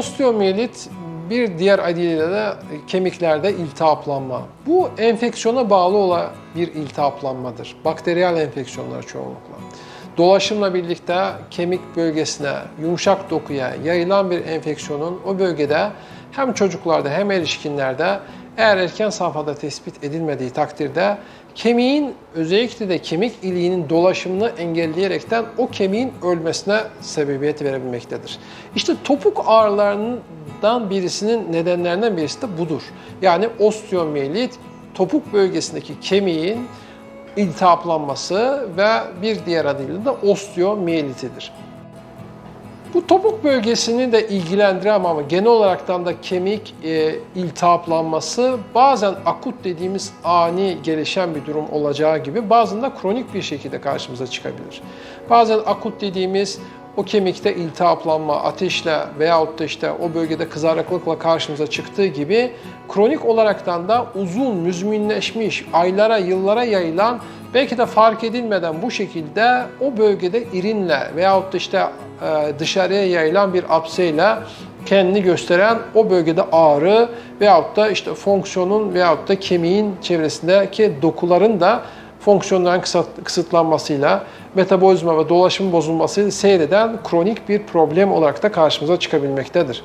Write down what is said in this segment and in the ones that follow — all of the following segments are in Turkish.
Osteomiyelit bir diğer adıyla da kemiklerde iltihaplanma. Bu enfeksiyona bağlı olan bir iltihaplanmadır. Bakteriyel enfeksiyonlar çoğunlukla. Dolaşımla birlikte kemik bölgesine, yumuşak dokuya yayılan bir enfeksiyonun o bölgede hem çocuklarda hem erişkinlerde eğer erken safhada tespit edilmediği takdirde kemiğin özellikle de kemik iliğinin dolaşımını engelleyerekten o kemiğin ölmesine sebebiyet verebilmektedir. İşte topuk ağrılarından birisinin nedenlerinden birisi de budur. Yani osteomiyelit topuk bölgesindeki kemiğin iltihaplanması ve bir diğer adıyla da osteomiyelitidir. Bu topuk bölgesini de ilgilendiren ama genel olaraktan da kemik e, iltihaplanması bazen akut dediğimiz ani gelişen bir durum olacağı gibi bazen de kronik bir şekilde karşımıza çıkabilir. Bazen akut dediğimiz o kemikte iltihaplanma, ateşle veyahut da işte o bölgede kızarıklıkla karşımıza çıktığı gibi kronik olaraktan da uzun, müzminleşmiş, aylara, yıllara yayılan belki de fark edilmeden bu şekilde o bölgede irinle veyahut da işte e, dışarıya yayılan bir apseyle kendini gösteren o bölgede ağrı veyahut da işte fonksiyonun veyahut da kemiğin çevresindeki dokuların da fonksiyonların kısıtlanmasıyla, metabolizma ve dolaşım bozulmasıyla seyreden kronik bir problem olarak da karşımıza çıkabilmektedir.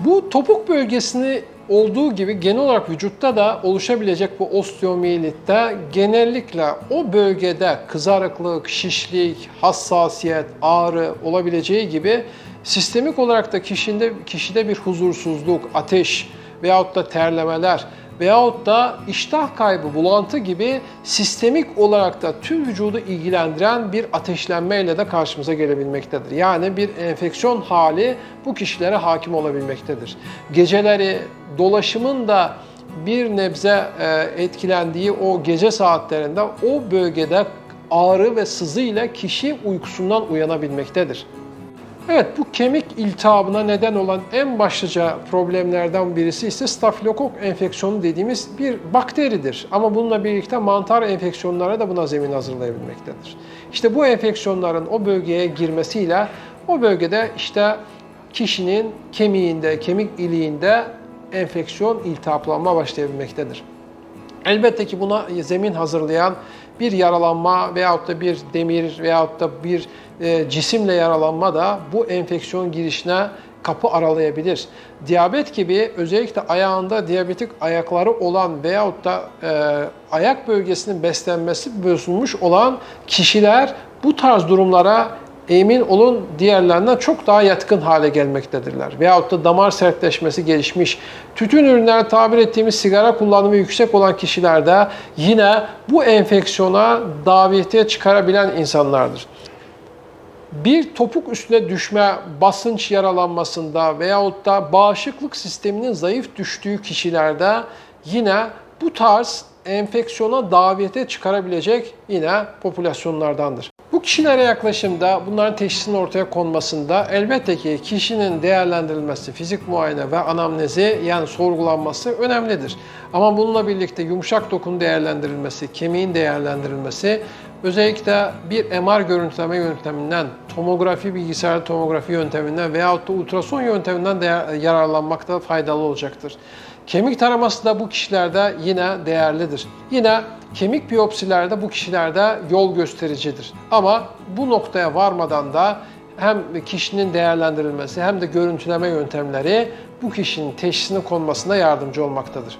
Bu topuk bölgesini olduğu gibi genel olarak vücutta da oluşabilecek bu osteomiyelitte genellikle o bölgede kızarıklık, şişlik, hassasiyet, ağrı olabileceği gibi sistemik olarak da kişide, kişide bir huzursuzluk, ateş veyahut da terlemeler veyahut da iştah kaybı, bulantı gibi sistemik olarak da tüm vücudu ilgilendiren bir ateşlenmeyle de karşımıza gelebilmektedir. Yani bir enfeksiyon hali bu kişilere hakim olabilmektedir. Geceleri dolaşımın da bir nebze e, etkilendiği o gece saatlerinde o bölgede ağrı ve sızı ile kişi uykusundan uyanabilmektedir. Evet bu kemik iltihabına neden olan en başlıca problemlerden birisi ise stafilokok enfeksiyonu dediğimiz bir bakteridir. Ama bununla birlikte mantar enfeksiyonlara da buna zemin hazırlayabilmektedir. İşte bu enfeksiyonların o bölgeye girmesiyle o bölgede işte kişinin kemiğinde, kemik iliğinde enfeksiyon, iltihaplanma başlayabilmektedir. Elbette ki buna zemin hazırlayan bir yaralanma veyahut da bir demir veyahut da bir e, cisimle yaralanma da bu enfeksiyon girişine kapı aralayabilir. Diyabet gibi özellikle ayağında diyabetik ayakları olan veyahut da e, ayak bölgesinin beslenmesi bozulmuş olan kişiler bu tarz durumlara emin olun diğerlerinden çok daha yatkın hale gelmektedirler. Veyahut da damar sertleşmesi gelişmiş, tütün ürünleri tabir ettiğimiz sigara kullanımı yüksek olan kişilerde yine bu enfeksiyona davetiye çıkarabilen insanlardır bir topuk üstüne düşme, basınç yaralanmasında veyahut da bağışıklık sisteminin zayıf düştüğü kişilerde yine bu tarz enfeksiyona davete çıkarabilecek yine popülasyonlardandır. Bu kişilere yaklaşımda bunların teşhisinin ortaya konmasında elbette ki kişinin değerlendirilmesi, fizik muayene ve anamnezi yani sorgulanması önemlidir. Ama bununla birlikte yumuşak dokun değerlendirilmesi, kemiğin değerlendirilmesi özellikle bir MR görüntüleme yönteminden, tomografi, bilgisayar tomografi yönteminden veyahut da ultrason yönteminden de yararlanmakta faydalı olacaktır. Kemik taraması da bu kişilerde yine değerlidir. Yine kemik biyopsilerde bu kişilerde yol göstericidir. Ama bu noktaya varmadan da hem kişinin değerlendirilmesi hem de görüntüleme yöntemleri bu kişinin teşhisine konmasına yardımcı olmaktadır.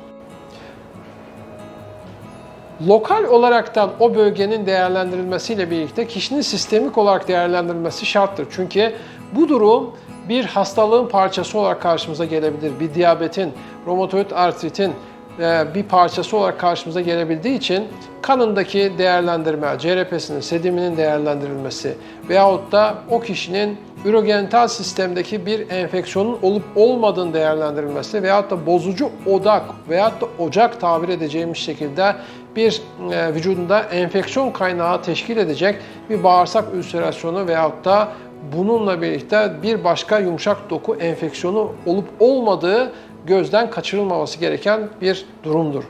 Lokal olaraktan o bölgenin değerlendirilmesiyle birlikte kişinin sistemik olarak değerlendirilmesi şarttır. Çünkü bu durum bir hastalığın parçası olarak karşımıza gelebilir. Bir diyabetin, romatoid artritin e, bir parçası olarak karşımıza gelebildiği için kanındaki değerlendirme, CRP'sinin, sediminin değerlendirilmesi veyahut da o kişinin ürogenital sistemdeki bir enfeksiyonun olup olmadığını değerlendirilmesi veyahut da bozucu odak veyahut da ocak tabir edeceğimiz şekilde bir e, vücudunda enfeksiyon kaynağı teşkil edecek bir bağırsak ülserasyonu veyahut da bununla birlikte bir başka yumuşak doku enfeksiyonu olup olmadığı gözden kaçırılmaması gereken bir durumdur.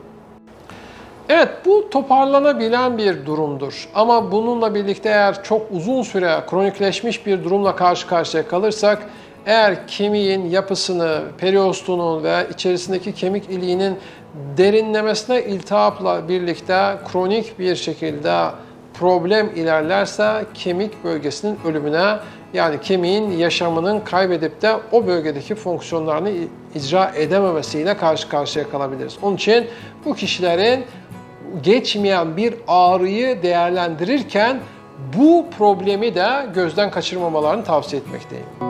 Evet bu toparlanabilen bir durumdur. Ama bununla birlikte eğer çok uzun süre kronikleşmiş bir durumla karşı karşıya kalırsak Eğer kemiğin yapısını, periostunun veya içerisindeki kemik iliğinin derinlemesine iltihapla birlikte kronik bir şekilde problem ilerlerse kemik bölgesinin ölümüne yani kemiğin yaşamının kaybedip de o bölgedeki fonksiyonlarını icra edememesiyle karşı karşıya kalabiliriz. Onun için bu kişilerin geçmeyen bir ağrıyı değerlendirirken bu problemi de gözden kaçırmamalarını tavsiye etmekteyim.